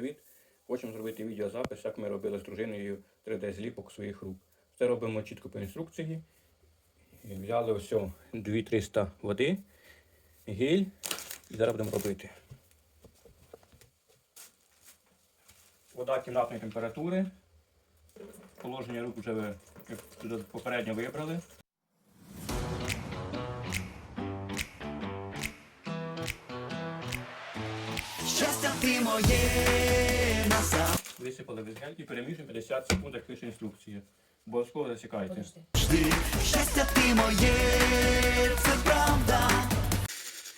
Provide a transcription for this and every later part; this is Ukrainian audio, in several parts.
привіт! Хочемо зробити відеозапис, як ми робили з дружиною 3D-зліпок своїх рук. Це робимо чітко по інструкції. Взяли ось 2300 води, гель і зараз будемо робити. Вода кімнатної температури. Положення рук вже ви попередньо вибрали. Щастя ти моє назавжди. Висипали без гель і перемішуємо 50 секунд, як пише інструкція. Обов'язково засікайте. Щастя ти моє, це правда.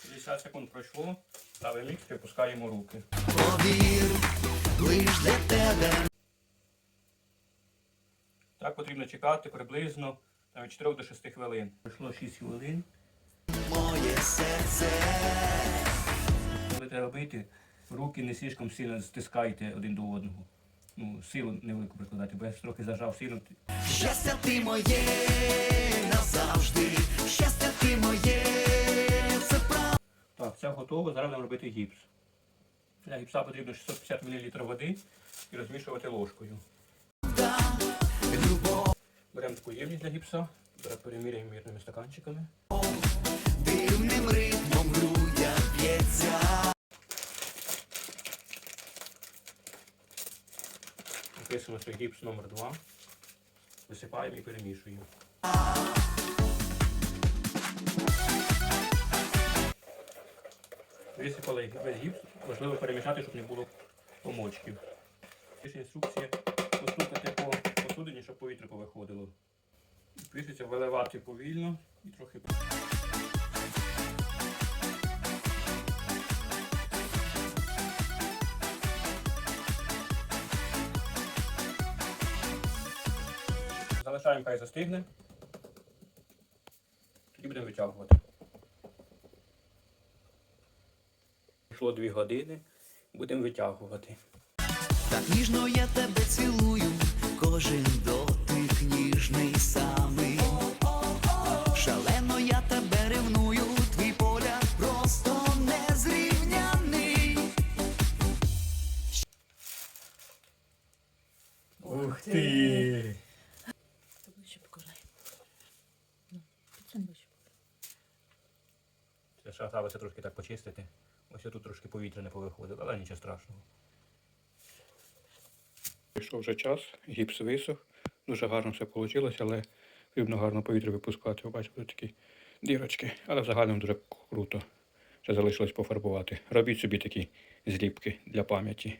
50 секунд пройшло, ставимо мікс і опускаємо руки. Повір, лиш для тебе. Так потрібно чекати приблизно там, від 4 до 6 хвилин. Пройшло 6 хвилин. Моє серце. Коли треба бити, руки не слишком сильно стискайте один до одного. Ну, силу невелику прикладати, бо я трохи зажав сильно. Щастя ти моє назавжди. Щастя ти моє, це правда. Так, все готово, зараз будемо робити гіпс. Для гіпса потрібно 650 мл води і розмішувати ложкою. Беремо таку ємність для гіпса, переміряємо мірними стаканчиками. Написано, що гіпс номер 2 Висипаємо і перемішуємо. Висипали весь гіпс, важливо перемішати, щоб не було помочків. Пише інструкція постукати по посудині, щоб повітря повиходило. Пишеться виливати повільно і трохи. Залишаємо, хай застигне. Тоді будемо витягувати. Пройшло 2 години, будемо витягувати. Так ніжно я тебе цілую, кожен дотик ніжний самий. Шалено я тебе ревную, твій поля просто незрівняний. Ух ти! Та ближче покажай. Ну, підсунь ближче. Треба трошки так почистити. Ось тут трошки повітря не повиходило, але нічого страшного. Прийшов вже час, гіпс висох. Дуже гарно все вийшло, але потрібно гарно повітря випускати. Ви бачите, такі дірочки. Але загалом дуже круто. Ще залишилось пофарбувати. Робіть собі такі зліпки для пам'яті.